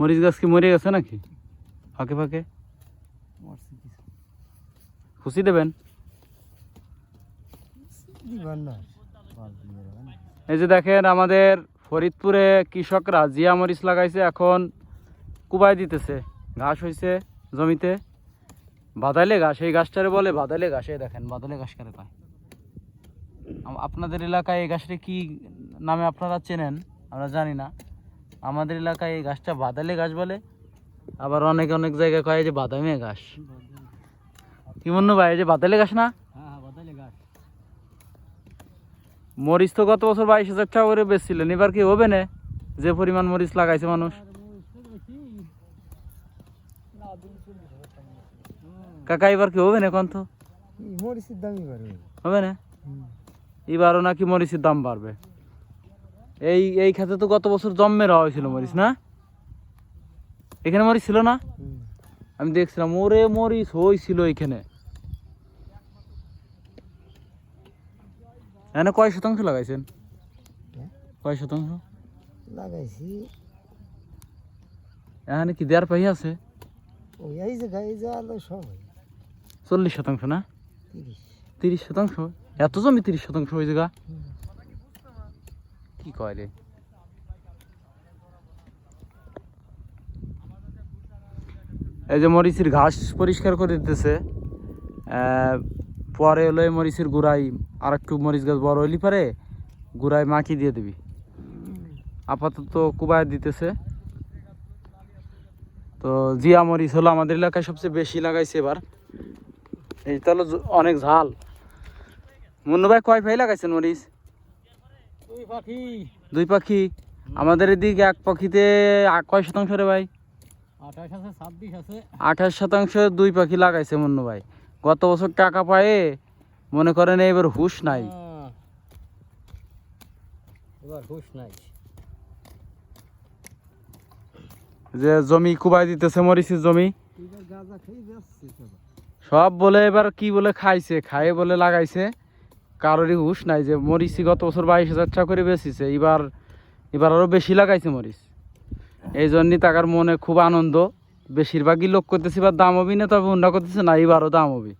মরিচ গাছ কি মরে গেছে নাকি? ফাঁকে ফাঁকে? খুশি দেবেন। এই যে দেখেন আমাদের ফরিদপুরে কৃষকরা জিয়া মরিচ লাগাইছে এখন কুবাই দিতেছে। ঘাস হয়েছে জমিতে। বাদালে ঘাস এই গাছটারে বলে বাদালে ঘাস এই দেখেন বাদালে ঘাস কারে আম- আপনাদের এলাকায় এই গাছটা কি নামে আপনারা চেনেন? আমরা জানি না। আমাদের এলাকায় এই গাছটা বাদালে গাছ বলে। আবার অনেক অনেক জায়গায় কয় যে বাদামি গাছ। কি মনে ভাই যে বাদালে গাছ না? হ্যাঁ হ্যাঁ গাছ। মরিচ তো গত বছর বাইশ হাজার টাকা করে বেচছিলেন এবার কি হবে না? যে পরিমাণ মরিচ লাগাইছে মানুষ। কাকা এবার কি হবে না এখন তো মরিচের দামই বাড়বে। হবে না? এবারও নাকি মরিচের দাম বাড়বে। এই এই খেতে তো গত বছর জন্মে রওয়া হয়েছিল মরিচ না? এখানে মরিচ ছিল না? আমি দেখছিলাম ওরে মরিচ হয়েছিল এখানে। এখানে কয় শতাংশ লাগাইছেন? কয় শতাংশ? লাগাইছি। এখানে কি দেড় পাহি আছে? চল্লিশ শতাংশ না? তিরিশ। শতাংশ? এত জমি তিরিশ শতাংশ ওই জায়গা? কি কয় রে এই যে মরিচের ঘাস পরিষ্কার করে দিতেছে। পরে হলো এই মরিচের গুড়াই আর একটু মরিচ গাছ বড় হইলি পারে, গুড়াই মাখি দিয়ে দিবি। আপাতত কুবায় দিতেছে। তো জিয়া মরিচ হলো আমাদের এলাকায় সবচেয়ে বেশি লাগাইছে এবার। এই তাহলে অনেক ঝাল। মুন্নু ভাই কয় ভাই লাগাইছেন মরিচ? দুই পাখি? আমাদের এদিকে এক পাখিতে কয় শতাংশ রে ভাই? আঠাশ শতাংশ দুই পাখি লাগাইছে মুন্নু ভাই। গত বছর টাকা পায়ে মনে করেন এবার হুশ নাই। এবার হুশ নাই। যে জমি কুবাই দিতেছে মরিচের জমি। খেয়ে সব বলে এবার কি বলে খাইছে? খাইয়ে বলে লাগাইছে। কারোরই হুশ নাই যে মরিচি গত বছর বাইশ হাজার টাকা করে বেচিছে এবার এবার আরও বেশি লাগাইছে মরিচ। এই জন্যই তাকার মনে খুব আনন্দ। বেশিরভাগই লোক করতেছে, এবার দাম হবি না, তবে অন্য করতেছে না এবারও দাম হবি।